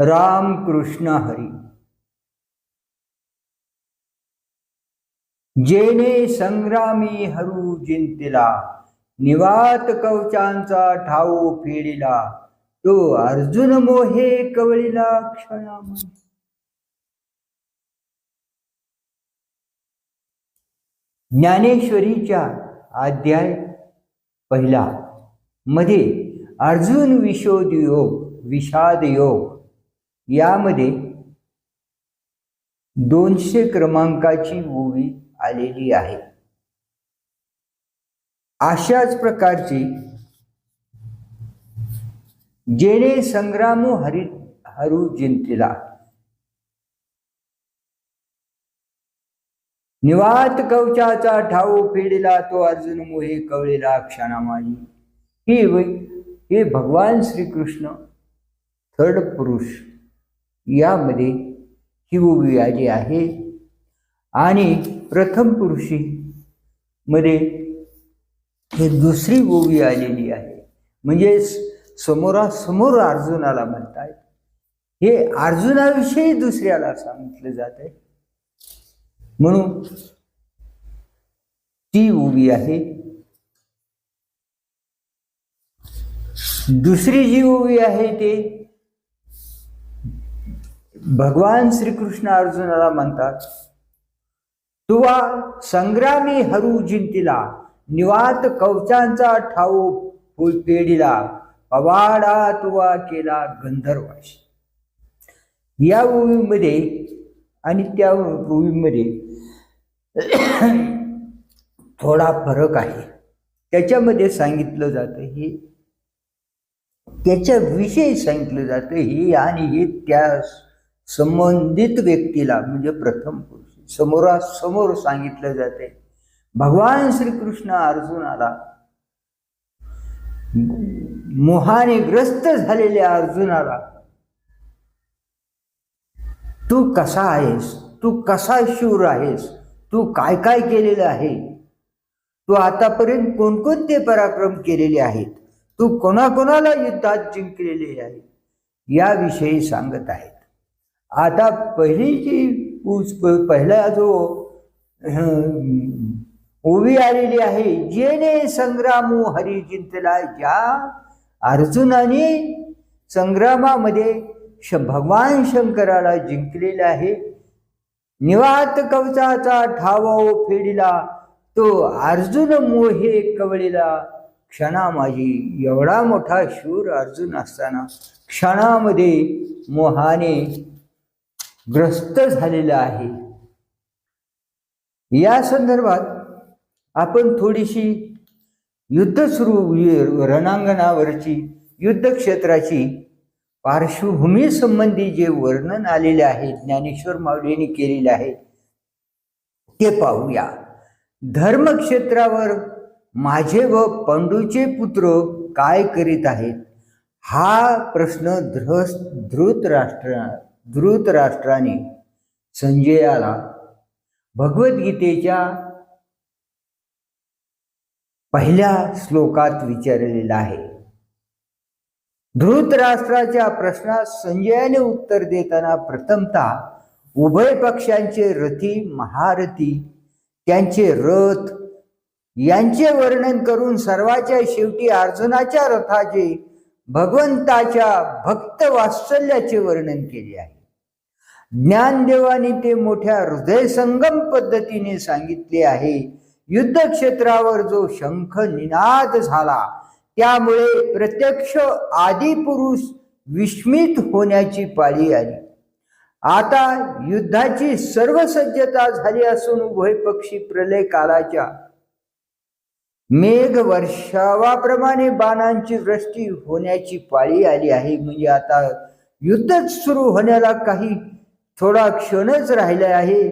राम कृष्ण हरी। जेने संग्रामी हरू जिंतिला निवात कवचांचा ठाऊ फेडिला तो अर्जुन मोहे कवळीला क्षणा ज्ञानेश्वरीच्या अध्याय पहिला मध्ये अर्जुन विशोद योग विषाद योग यामध्ये दोनशे क्रमांकाची ओवी आलेली आहे. अशाच प्रकारची जेणे संग्रामो हरि हरू जिंतिला. निवात कवचाचा ठाऊ फेडिला तो अर्जुन मोहे कवळेला क्षणामानी ही वै- हे भगवान श्रीकृष्ण थर्ड पुरुष. यामध्ये ही ओवी आली आहे. आणि प्रथम पुरुषी मध्ये हे दुसरी गोवी आलेली आहे. म्हणजे समोरासमोर अर्जुनाला म्हणतायत हे अर्जुनाविषयी दुसऱ्याला सांगितलं जात आहे. म्हणून ती उभी आहे. दुसरी जी उभी आहे ते भगवान श्रीकृष्ण अर्जुनाला म्हणतात तुवा संग्रामी हरू जिंतीला निवात कवचांचा ठाऊ फुल पेडिला पवाडा तुवा केला गंधर्वाश. या ओवीमध्ये आणि त्या ओवीमध्ये थोडा फरक आहे. त्याच्यामध्ये सांगितलं जातं हे त्याच्याविषयी सांगितलं जातं हे आणि हे त्या संबंधित व्यक्तीला म्हणजे प्रथम पुरुष समोरासमोर सांगितलं जाते. भगवान श्रीकृष्ण अर्जुनाला मोहाने ग्रस्त झालेल्या अर्जुनाला तू कसा आहेस? तू कसा शूर आहेस? तू काय काय केलेलं आहे? तू आतापर्यंत कोणकोणते पराक्रम केलेले आहेत? तू कोणाकोणाला युद्धात जिंकलेले आहे? याविषयी सांगत आहेत. आता पहिलीची पहिला जो ओवी आलेली आहे जेने संग्रामू हरी जिंतला ज्या अर्जुनाने संग्रामामध्ये श भगवान शंकराला जिंकलेला आहे. निवात कवचाचा ठावा फेडिला तो अर्जुन मोहे कवळीला. क्षणा माझी एवढा मोठा शूर अर्जुन असताना क्षणामध्ये मोहाने ग्रस्त झालेलं आहे. या संदर्भात आपण थोडीशी युद्ध सुरू रणांगणावरची युद्ध क्षेत्राची पार्श्वभूमी संबंधी जे वर्णन आलेले आहे ज्ञानेश्वर माऊलीने केलेले आहे ते पाहूया. धर्मक्षेत्रावर माझे व पंडूचे पुत्र काय करीत आहेत हा प्रश्न ध्रस धृत राष्ट्र धृतराष्ट्राने संजयाला भगवद्गीतेच्या पहिल्या श्लोकात विचारलेला आहे. धृतराष्ट्राच्या प्रश्नास संजयाने उत्तर देताना प्रथमतः उभय पक्षांचे रथी महारथी त्यांचे रथ यांचे वर्णन करून सर्वाच्या शेवटी अर्जुनाच्या रथाचे भगवंताच्या भक्त वात्सल्याचे वर्णन केले आहे. ज्ञानदेवाने ते मोठ्या हृदयसंगम पद्धतीने सांगितले आहे. युद्ध क्षेत्रावर जो शंख निनाद झाला त्यामुळे प्रत्यक्ष आदिपुरुष विस्मित होण्याची पाळी आली. आता युद्धाची सर्व सज्जता झाली असून उभय पक्षी प्रलय कालाच्या मेघ वर्षावाप्रमाणे बाणांची वृष्टी होण्याची पाळी आली आहे. म्हणजे आता युद्धच सुरू होण्याला काही थोडा क्षणच राहिला आहे.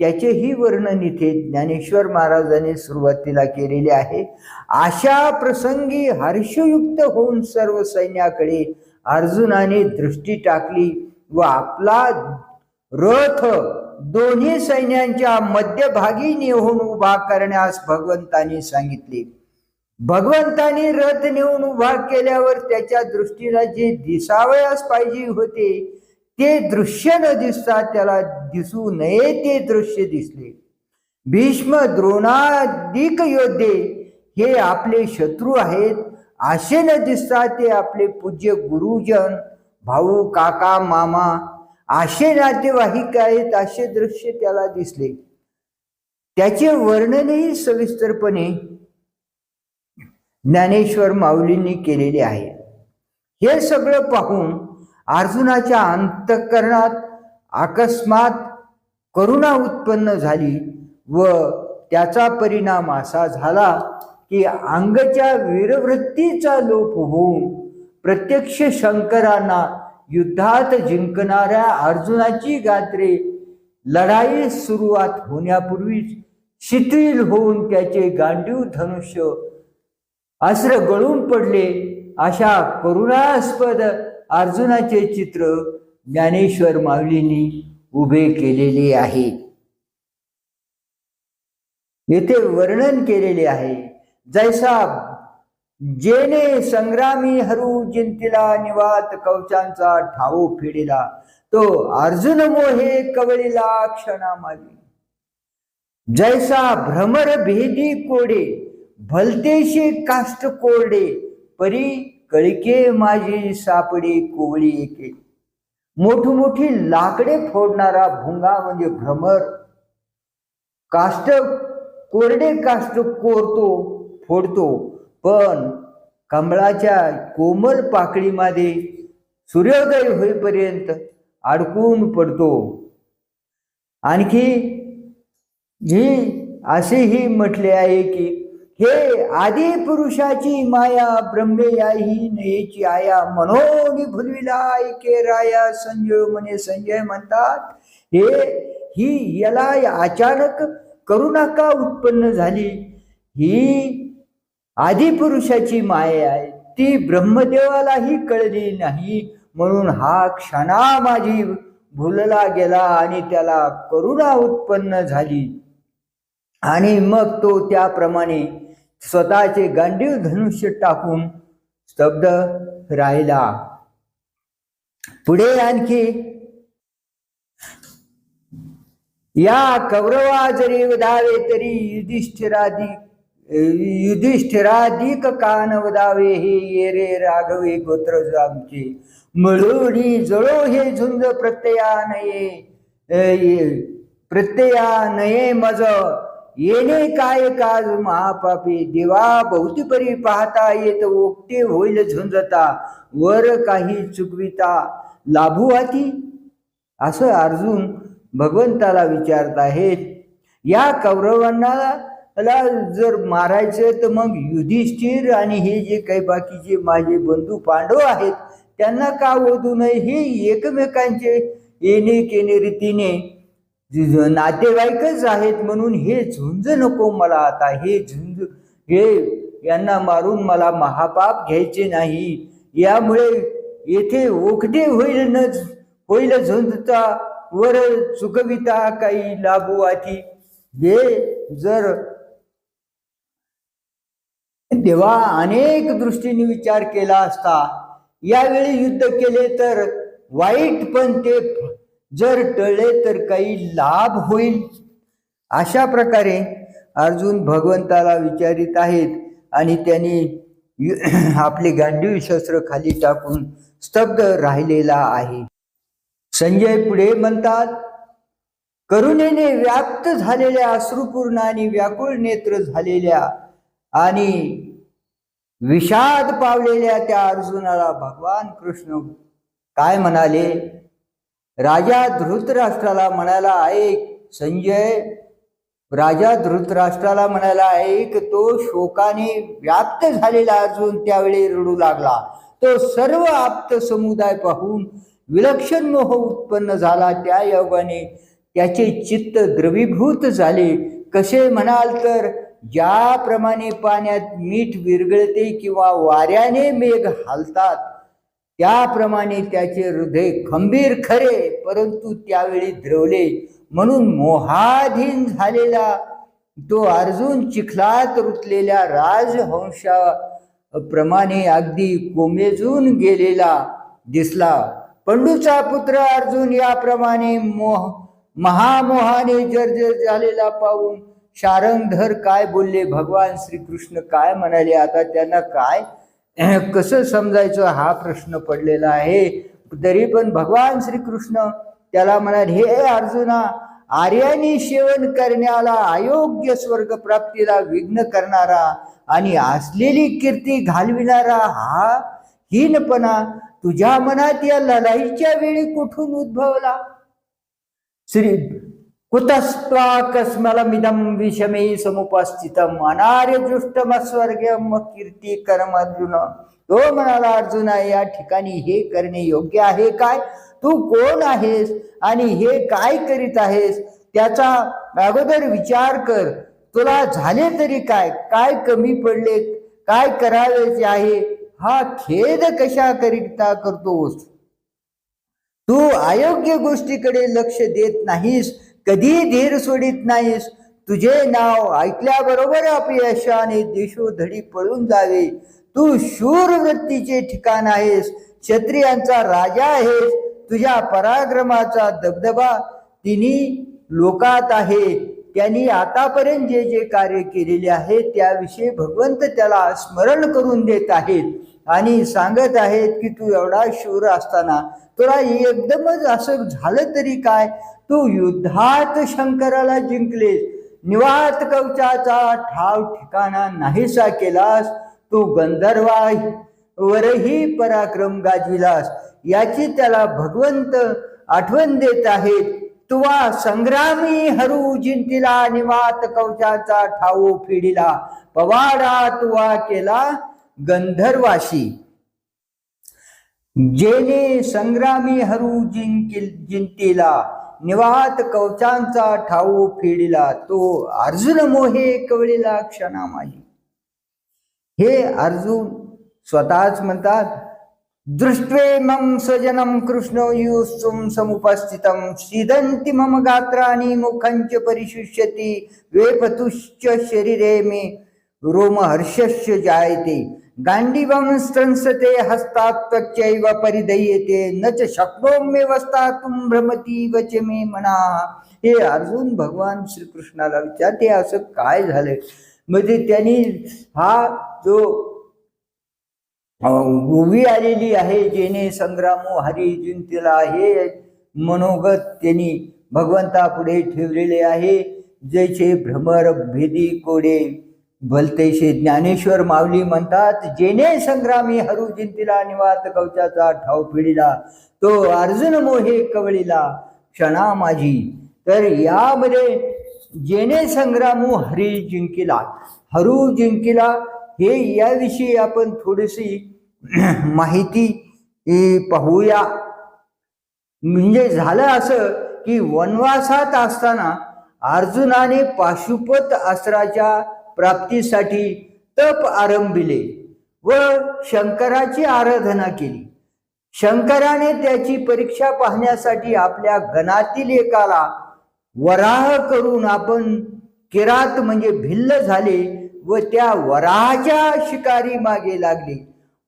त्याचेही वर्णन इथे ज्ञानेश्वर महाराजांनी सुरुवातीला केलेले आहे. अशा प्रसंगी हर्षयुक्त होऊन सर्व सैन्याकडे अर्जुनाने दृष्टी टाकली व आपला रथ दोन्ही सैन्यांच्या मध्यभागी नेऊन उभा करण्यास भगवंतानी सांगितले. भगवंतानी रथ नेऊन उभा केल्यावर त्याच्या दृष्टीला जे दिसावयास पाहिजे होते ते दृश्य न दिसता त्याला दिसू नये ते दृश्य दिसले. भीष्म द्रोणाधिक योद्धे हे आपले शत्रू आहेत. असे न दिसता ते आपले पूज्य गुरुजन भाऊ काका मामा असे नातेवाईक आहेत असे दृश्य त्याला दिसले. त्याचे वर्णनही सविस्तरपणे ज्ञानेश्वर माऊलींनी केलेले आहे. हे सगळं पाहून अर्जुनाच्या अंतःकरणात अकस्मात करुणा उत्पन्न झाली व त्याचा परिणाम असा झाला की अंगच्या वीरवृत्तीचा लोप होऊन प्रत्यक्ष शंकरांना युद्धात जिंकणाऱ्या अर्जुनाची गात्रे लढाई सुरुवात होण्यापूर्वीच शिथिल होऊन त्याचे गांडीव धनुष्य अस्त्र गळून पडले. अशा करुणास्पद अर्जुनाचे चित्र ज्ञानेश्वर माऊलींनी उभे केलेले आहे. येथे वर्णन केलेले आहे. जैसा जेने संग्रामी हरू जिंतिला निवात कवचांचा ठाऊ फिडिला तो अर्जुन मोहे कवळीला क्षणामागे. जैसा भ्रमर भेदी कोडे भलतेशी काष्ट कोरडे परी कळके माझी सापडी कोवळी एके. मोठी लाकडे फोडणारा भुंगा म्हणजे भ्रमर. काष्ट कोरडे काष्ट कोरतो फोडतो पण कमळाच्या कोमल पाकळीमध्ये सूर्योदय होईपर्यंत अडकून पडतो. आणखी ही असेही म्हटले आहे की हे आदी पुरुषाची माया ब्रह्मेयाही नयेची आया. मनोनी भुलविला ऐके राया संजय म्हणे संजय म्हणतात हे ही याला अचानक करुणाका उत्पन्न झाली? ही आदिपुरुषाची माया आहे. ती ब्रह्मदेवालाही कळली नाही. म्हणून हा क्षणा माझी भुलला गेला आणि त्याला करुणा उत्पन्न झाली. आणि मग तो त्याप्रमाणे स्वतःचे गांडीव धनुष्य टाकून स्तब्ध राहिला. पुढे आणखी या कौरवा जरी वधावे तरी युधिष्ठिरादी युधिष्ठिराधिक कान वधावे हे ये रे राघवे गोत्र आमचे मळोडी जळो हे झुंज प्रत्यया नये प्रत्यया नये मज. येणे काय काज महापापी? देवा भोवती परी पाहता येत ओकटे होईल झुंजता वर काही चुकविता. लाभू हाती? असं अर्जुन भगवंताला विचारत आहेत. या कौरवांना जर मारायचं तर मग युधिष्ठिर आणि हे जे काही बाकीचे माझे बंधू पांडव आहेत त्यांना का ओढू नये? हे एकमेकांचे येणे केणे रीतीने नातेवाईकच आहेत म्हणून हे झुंज नको मला आता हे झुंज हे यांना मारून मला महापाप घ्यायचे नाही. यामुळे येथे ओखडे होईल न होईल झुंजता वर चुकविता काही लाभू आधी. हे जर तेव्हा अनेक दृष्टीने विचार केला असता यावेळी युद्ध केले तर वाईट पण ते जर टळले तर काही लाभ होईल. अशा प्रकारे अर्जुन भगवंताला विचारित आहेत आणि त्यांनी आपले गांडीव शस्त्र खाली टाकून स्तब्ध राहिलेला आहे. संजय पुढे म्हणतात करुणेने व्याप्त झालेल्या अश्रुपूर्ण आणि व्याकुळ नेत्र झालेल्या आणि विषाद पावलेल्या त्या अर्जुनाला भगवान कृष्ण काय म्हणाले? राजा धृतराष्ट्राला म्हणायला ऐक संजय. राजा धृतराष्ट्राला म्हणायला ऐक तो शोकाने व्याप्त झालेला अजून त्यावेळी रडू लागला. तो सर्व आप्त समुदाय पाहून विलक्षण मोह उत्पन्न झाला त्या योगाने. त्याचे चित्त द्रवीभूत झाले. कसे म्हणाल तर ज्याप्रमाणे पाण्यात मीठ विरगळते किंवा वाऱ्याने मेघ हालतात त्याप्रमाणे त्याचे हृदय खंबीर खरे परंतु त्यावेळी द्रवले. म्हणून मोहाधीन झालेला तो अर्जुन चिखलात रुतलेल्या राजहंशा प्रमाणे अगदी कोमेजून गेलेला दिसला. पंडूचा पुत्र अर्जुन याप्रमाणे मोह महामोहाने जर्जर झालेला पाहून शारंगधर काय बोलले? भगवान श्रीकृष्ण काय म्हणाले? आता त्यांना काय कसं समजायचं? हा प्रश्न पडलेला आहे. तरी पण भगवान श्रीकृष्ण त्याला म्हणाले हे अर्जुना आर्यानी सेवन करण्याला अयोग्य स्वर्ग प्राप्तीला विघ्न करणारा आणि असलेली कीर्ती घालविणारा हा हीनपणा तुझ्या मनात या लढाईच्या वेळी कुठून उद्भवला? श्री कुतस्त्वाकस्मलमिदं विषमे समुपस्थितम। अनार्यदृष्टमस्वर्गम कीर्ती कर्म अर्जुन तो म्हणाला अर्जुना या ठिकाणी हे करणे योग्य आहे काय? तू कोण आहेस आणि हे काय करीत आहेस? त्याचा अगोदर विचार कर. तुला झाले तरी काय? काय कमी पडले काय करावेचे आहे? हा खेद कशा करिता करतोस? तू अयोग्य गोष्टीकडे लक्ष देत नाहीस. कधी धीर सोडित नाहीस? तुझे नाव ऐकल्याबरोबर अपयशाने देशोधडी पळून जावे. तू शूर वृत्तीचे ठिकाण आहेस. क्षत्रियांचा राजा आहेस. तुझ्या पराक्रमाचा दबदबा तिन्ही लोकात आहे. त्यांनी आतापर्यंत जे जे कार्य केलेले आहे त्याविषयी भगवंत त्याला स्मरण करून देत आहेत आणि सांगत आहेत की तू एवढा शूर असताना तुला एकदमच असं झालं तरी काय? तू युद्धात शंकराला जिंकलेस निवात कवचाचा ठाव ठिकाणा नाहीसा केलास तू गंधर्वा वरही पराक्रम गाजविलास याची त्याला भगवंत आठवण देत आहेत. तुवा संग्रामी हरू जिंतीला निवात कवचाचा ठाऊ फिडिला पवाडा तुवा केला गंधर्वाशी. जेने संग्रामी हरू जिंकिल जिंतीला निवात कवचांचा ठाऊ फेडिला तो अर्जुन मोहे कवळीला क्षणामाही. हे अर्जुन स्वतःच म्हणतात दृष्ट्वे मम स्वजनम कृष्ण युसुम समुपस्थितम सीदंती मम गात्राणी मुखंच परिशुष्यती वेपतुश्च शरीरे मे रोमहर्षश्च जायते। गांडीवं स्त्रंसते हस्तात् त्वच्चैव परिदय्यते न च शक्नोम्य वस्तातुं भ्रमती वच मे मना। हे अर्जुन भगवान श्रीकृष्णाला विचारते असं काय झालंय? म्हणजे त्यांनी हा जो उभी आलेली आहे जेने संग्रामो हरी जिंतीला हे मनोगत त्यांनी भगवंता पुढे ठेवलेले आहे जैसे भ्रमर भेदी कोडे। भलतेशे ज्ञानेश्वर माऊली म्हणतात जेने संग्रामी हरू जिंतीला निवात कवचाचा ठाव पिढीला तो अर्जुन मोहे कवळीला क्षणा माझी. तर यामध्ये जेने संग्रामू हरी जिंकिला हरू जिंकिला हे याविषयी आपण थोडीशी माहिती पाहूया. म्हणजे झालं असं की वनवासात असताना अर्जुनाने पाशुपत अस्त्राच्या प्राप्तीसाठी तप आरंभिले व शंकराची आराधना केली. शंकराने त्याची परीक्षा पाहण्यासाठी आपल्या गणातील एकाला वराह करून आपण किरात म्हणजे भिल्ल झाले व त्या वराहाच्या शिकारी मागे लागले.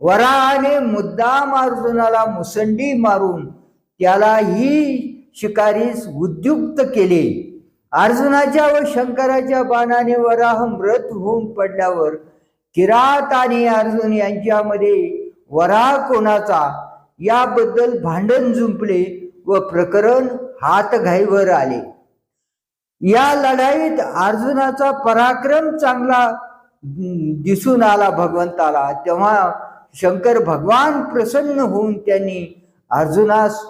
वराहाने मुद्दाम अर्जुनाला मुसंडी मारून त्याला ही शिकारीस उद्युक्त केले. अर्जुनाच्या व शंकराच्या बाणाने वराह मृत होऊन पडल्यावर किरात आणि अर्जुन यांच्यामध्ये वराह कोणाचा? याबद्दल भांडण जुंपले व प्रकरण हातघाईवर आले. या लढाईत अर्जुनाचा पराक्रम चांगला दिसून आला भगवंताला. तेव्हा शंकर भगवान प्रसन्न होऊन त्यांनी अर्जुनास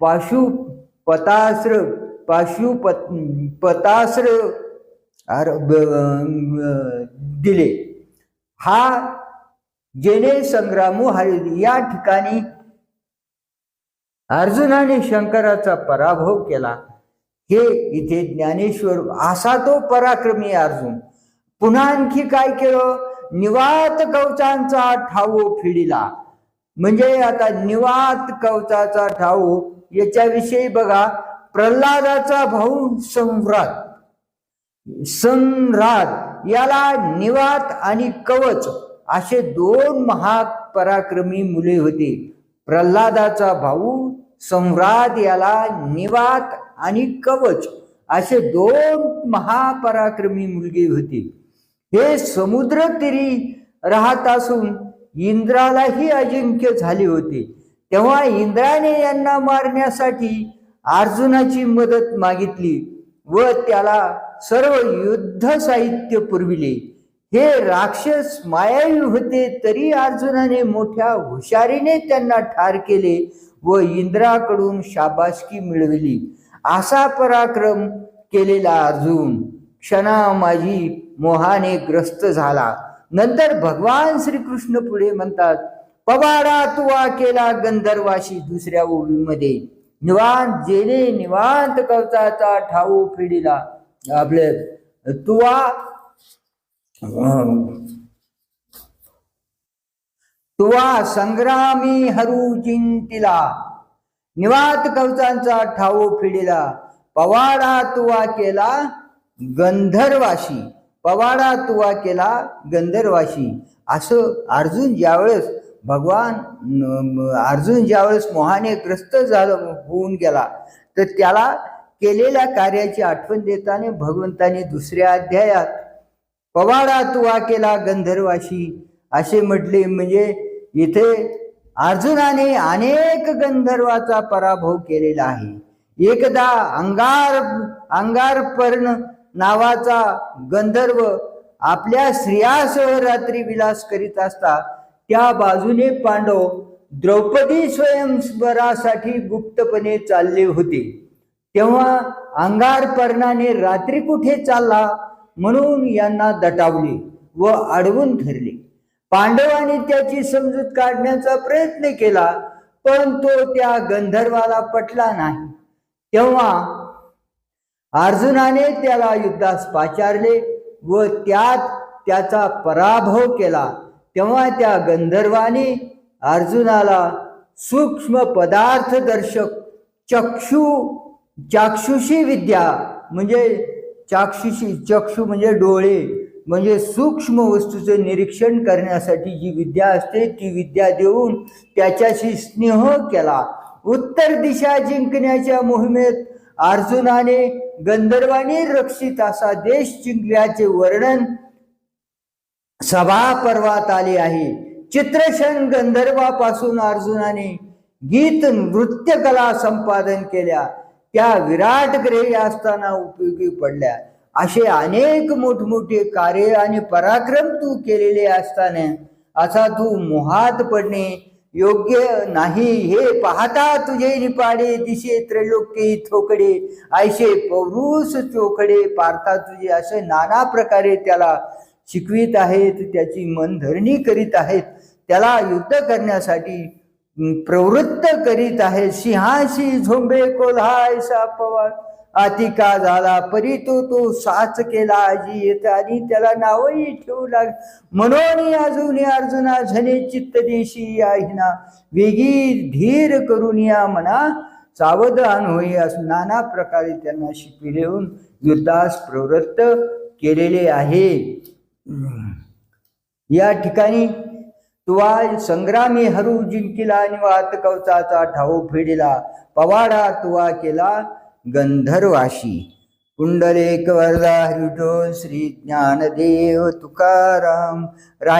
पाशुपताश्र पतास्त्र अर- ब- दिले. हा जेने संग्रामू हरिली या ठिकाणी अर्जुनाने शंकराचा पराभव केला. हे इथे ज्ञानेश्वर असा तो पराक्रमी अर्जुन. पुन्हा आणखी काय केलं? निवात कवचांचा ठाऊ फिडिला. म्हणजे आता निवात कवचाचा ठाऊ याच्याविषयी बघा. प्रल्हादाचा भाऊ सम्राट. सम्राट याला निवात आणि कवच असे दोन महापराक्रमी मुले होते. प्रल्हादाचा भाऊ सम्राट याला निवात आणि कवच असे दोन महापराक्रमी मुलगे होते. हे समुद्र तिरी राहत असून इंद्रालाही अजिंक्य झाले होते. तेव्हा इंद्राने यांना मारण्यासाठी अर्जुनाची मदत मागितली व त्याला सर्व युद्ध साहित्य पुरविले. हे राक्षस मायावी होते तरी अर्जुनाने मोठ्या हुशारीने त्यांना ठार केले व इंद्राकडून शाबासकी मिळविली. असा पराक्रम केलेला अर्जुन क्षणा माझी मोहाने ग्रस्त झाला. नंतर भगवान श्रीकृष्ण पुढे म्हणतात पवाडा तुवा केला गंधर्वाशी दुसऱ्या ओळीमध्ये. निवांत जेने निवांत कवचाचा ठाऊ फिडीला आपले तुवा तुवा संग्रामी हरू जिंतिला निवात कवचांचा ठाऊ फिडिला पवाडा तुवा केला गंधर्वाशी पवाडा तुवा केला गंधर्वाशी. असं अर्जुन ज्यावेळेस भगवान अर्जुन ज्यावेळेस मोहाने ग्रस्त झालं होऊन गेला तर त्याला केलेल्या कार्याची आठवण देताना भगवंताने दुसऱ्या अध्यायात पवाडा तुवा केला गंधर्वाशी असे म्हटले. म्हणजे इथे अर्जुनाने अनेक गंधर्वाचा पराभव केलेला आहे. एकदा अंगार अंगारपर्ण नावाचा गंधर्व आपल्या स्त्रियासह रात्री विलास करीत असता त्या बाजूने पांडव द्रौपदी स्वयंवरासाठी गुप्तपणे चालले होते. तेव्हा अंगारपर्णाने रात्री कुठे चालला म्हणून यांना दटावले व अडवून धरले. पांडवाने त्याची समजूत काढण्याचा प्रयत्न केला पण तो त्या गंधर्वाला पटला नाही. तेव्हा अर्जुनाने त्याला युद्धास पाचारले व त्यात त्याचा पराभव केला. तेव्हा त्या गंधर्वाने अर्जुनाला सूक्ष्म पदार्थ दर्शक चक्षु चाक्षुषी विद्या म्हणजे चाक्षुषी चक्षु म्हणजे डोळे म्हणजे सूक्ष्म वस्तूचं निरीक्षण करण्यासाठी जी विद्या असते ती विद्या देऊन त्याच्याशी स्नेह केला. उत्तर दिशा जिंकण्याच्या मोहिमेत अर्जुनाने गंधर्वाने रक्षित असा देश जिंकल्याचे वर्णन सभा पर्वात आली आहे. चित्रशन गंधर्वापासून अर्जुनाने गीत नृत्य कला संपादन केल्या. त्या विराट ग्रही असताना उपयोगी पडल्या. असे अनेक मोठमोठे कार्य आणि पराक्रम तू केलेले असताना असा तू मोहात पडणे योग्य नाही. हे पाहता तुझे निपाडे दिशे त्रैलोक्ये थोकडे. ऐशे पौरुष चोकडे पारता तुझे. असे नाना प्रकारे त्याला शिकवित आहेत त्याची मनधरणी करीत आहेत त्याला युद्ध करण्यासाठी प्रवृत्त करीत आहेत. सिंहाशी झोंबे कोल्हाय सापवा अतिका झाला परी तो तो साच केला आजी येत आणि त्याला नावही ठेवू लाग म्हणून अजून अर्जुना झने चित्त देशी या वेगी धीर करून या म्हणा सावधान होई असं नाना प्रकारे त्यांना शिकविलेऊन युद्धास प्रवृत्त केलेले आहे. या ठिकाणी तुवा संग्रामी हरू जिंकिला आणि वात कवचाचा ठाऊ फिडिला. पवाडा तुवा केला गंधर्वाशी. पुंडलेक वरदा हरिटो श्री ज्ञानदेव तुकाराम. राय